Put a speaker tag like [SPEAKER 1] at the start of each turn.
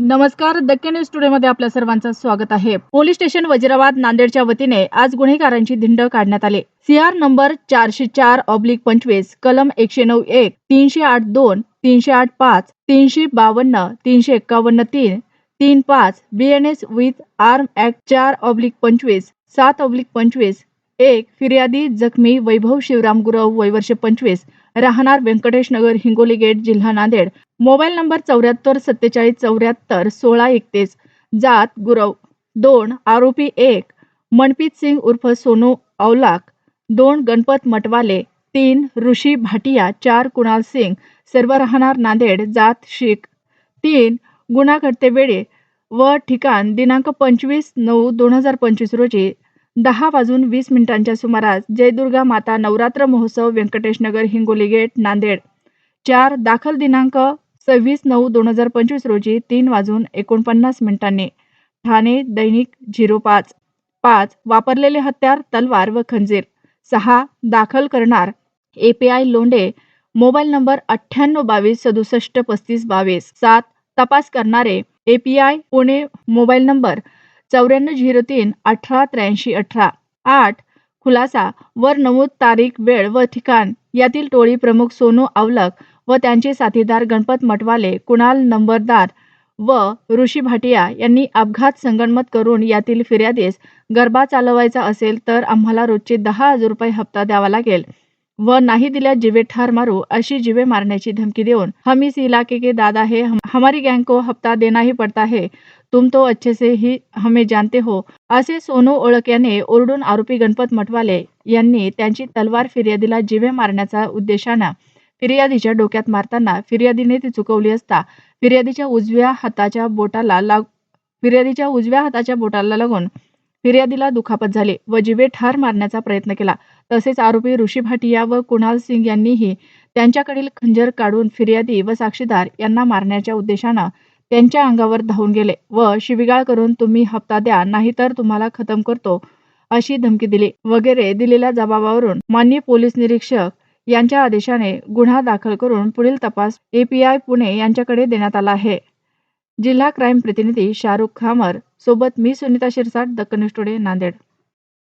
[SPEAKER 1] नमस्कार दक्कन न्यूज टुडेमध्ये आपल्या सर्वांचं स्वागत आहे. पोलीस स्टेशन वजिराबाद नांदेडच्या वतीने आज गुन्हेगारांची धिंड काढण्यात आली. सीआर नंबर चारशे चार ऑब्लिक पंचवीस कलम एकशे नऊ एक तीनशे आठ दोन तीनशे आठ पाच तीनशे बावन्न तीनशे एक्कावन्न तीन तीन पाच बीएनएस विथ आर्म ऍक्ट चार ऑब्लिक पंचवीस सात ऑब्लिक पंचवीस एक फिर्यादी जखमी वैभव शिवराम गुरव वय वर्ष पंचवीस राहणार व्यंकटेश नगर हिंगोली गेट जिल्हा नांदेड. मोबाईल नंबर चौऱ्याहत्तर सत्तेचाळीस चौऱ्याहत्तर सोळा एकतीस. जात गुरव दोन आरोपी एक. मनप्रीत सिंग उर्फ सोनू औलाक दोन. गणपत मटवाले तीन. ऋषी भाटिया चार. कुणाल सिंग सर्व राहणार नांदेड. जात शीख तीन. गुन्हा घडते वेळे व ठिकाण दिनांक पंचवीस नऊ दोन हजार पंचवीस रोजी दहा वाजून वीस मिनिटांच्या सुमारास जयदुर्गा माता नवरात्र महोत्सव व्यंकटेशनगर हिंगोली गेट नांदेड. चार दाखल दिनांक सव्वीस नऊ दोन हजार पंचवीस रोजी तीन वाजून एकोणपन्नास मिनिटांनी. ठाणे दैनिक झिरो पाच. पाच वापरलेले हत्यार तलवार व खंजीर. सहा दाखल करणार एपीआय लोंढे. मोबाईल नंबर अठ्ठ्याण्णव बावीस सदुसष्ट पस्तीस बावीस. सात तपास करणारे एपीआय पुणे मोबाईल नंबर चौऱ्याण्णव झिरो तीन अठरा त्र्याऐंशी अठरा. आठ खुलासा वर नमूद तारीख वेळ व ठिकाण. यातील टोळी प्रमुख सोनू अवलक व त्यांचे साथीदार गणपत मटवाले कुणाल नंबरदार व ऋषी भाटिया यांनी अपघात संगणमत करून यातील फिर्यादीस गरबा चालवायचा असेल तर आम्हाला रोजचे दहा हजार रुपये हप्ता द्यावा लागेल. व नाही दिल्या जिवे ठार मारू अशी जिवे मारण्याची धमकी देऊन हम इस इलाके के दादा है हमारी गैंग को हप्ता देना ही पड़ता है तुम तो अच्छे से ही हमें जानते हो। असे सोनू ओळख याने ओरडून आरोपी गणपत मटवाले यांनी त्यांची तलवार फिर्यादीला जिवे मारण्याचा उद्देशानं फिर्यादीच्या डोक्यात मारताना फिर्यादीने ती चुकवली असता फिर्यादीच्या उजव्या हाताच्या बोटाला लाग फिर्यादीच्या उजव्या हाताच्या बोटाला लागून फिर्यादीला दुखापत झाली व जिवे ठार मारण्याचा प्रयत्न केला. तसेच आरोपी ऋषी भाटिया व कुणाल सिंग यांनीही त्यांच्याकडील खंजर काढून फिर्यादी व साक्षीदार यांना मारण्याच्या उद्देशानं त्यांच्या अंगावर धावून गेले व शिविगाळ करून तुम्ही हप्ता द्या नाहीतर तुम्हाला खतम करतो अशी धमकी दिली. वगैरे दिलेल्या जबाबावरून मान्य पोलीस निरीक्षक यांच्या आदेशाने गुन्हा दाखल करून पुढील तपास एपीआय पुणे यांच्याकडे देण्यात आला आहे. जिल्हा क्राईम प्रतिनिधी शाहरुख खामर सोबत मी सुनीता शिरसाट दक्कन न्यूज टुडे नांदेड.